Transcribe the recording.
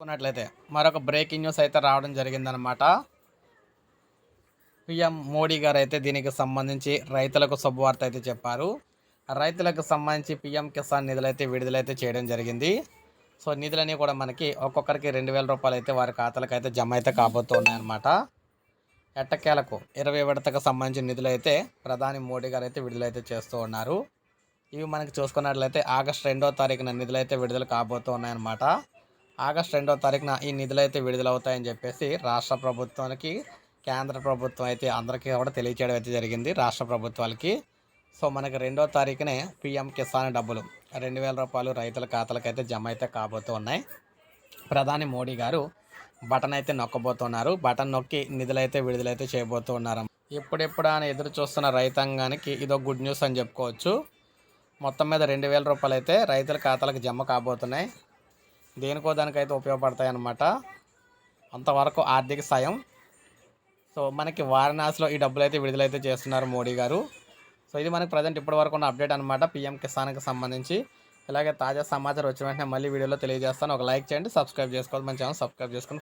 చూసుకున్నట్లయితే మరొక breaking news అయితే రావడం జరిగిందనమాట పిఎం మోడీ గారు అయితే దీనికి సంబంధించి రైతులకు శుభవార్త అయితే చెప్పారు. రైతులకు సంబంధించి పిఎం కిసాన్ నిధులు అయితే విడుదలైతే చేయడం జరిగింది. సో నిధులన్నీ కూడా మనకి ఒక్కొక్కరికి రెండు వేల రూపాయలు అయితే వారి ఖాతాలకు అయితే జమ అయితే కాబోతున్నాయన్నమాట. ఎట్టకేలకు ఇరవై విడతకు సంబంధించిన నిధులు అయితే ప్రధాని మోడీ గారు అయితే విడుదలైతే చేస్తూ ఉన్నారు. ఇవి మనకి చూసుకున్నట్లయితే ఆగస్ట్ రెండో తారీఖున నిధులు అయితే విడుదల కాబోతూ ఉన్నాయన్నమాట ఆగస్ట్ రెండో తారీఖున ఈ నిధులు అయితే విడుదలవుతాయని చెప్పేసి రాష్ట్ర ప్రభుత్వానికి కేంద్ర ప్రభుత్వం అయితే అందరికీ కూడా తెలియచేయడం అయితే జరిగింది రాష్ట్ర ప్రభుత్వాలకి. సో మనకి రెండో తారీఖునే పిఎం కిసాన్ డబ్బులు రెండు వేల రూపాయలు రైతుల ఖాతాలకు అయితే జమ అయితే కాబోతూ ఉన్నాయి ప్రధాని మోడీ గారు బటన్ అయితే నొక్కబోతున్నారు. బటన్ నొక్కి నిధులైతే విడుదలైతే చేయబోతున్నారు. ఇప్పుడెప్పుడు అని ఎదురు చూస్తున్న రైతాంగానికి ఇదో గుడ్ న్యూస్ అని చెప్పుకోవచ్చు. మొత్తం మీద రెండు వేల రూపాయలు అయితే రైతుల ఖాతాలకు జమ కాబోతున్నాయి. దేనికో దానికైతే ఉపయోగపడతాయి అన్నమాట అంతవరకు ఆర్థిక సాయం. సో మనకి వారణాసిలో ఈ డబ్బులు అయితే విడుదలైతే చేస్తున్నారు మోడీ గారు. సో ఇది మనకి ప్రజెంట్ ఇప్పటి వరకు ఉన్న అప్డేట్ అనమాట పిఎం కిసాన్కి సంబంధించి. ఇలాగే తాజా సమాచారం వచ్చిన వెంటనే మళ్ళీ వీడియోలో తెలియజేస్తాను. ఒక లైక్ చేయండి సబ్స్క్రైబ్ చేసుకోవాలి మన ఛానల్ సబ్స్క్రైబ్ చేసుకుని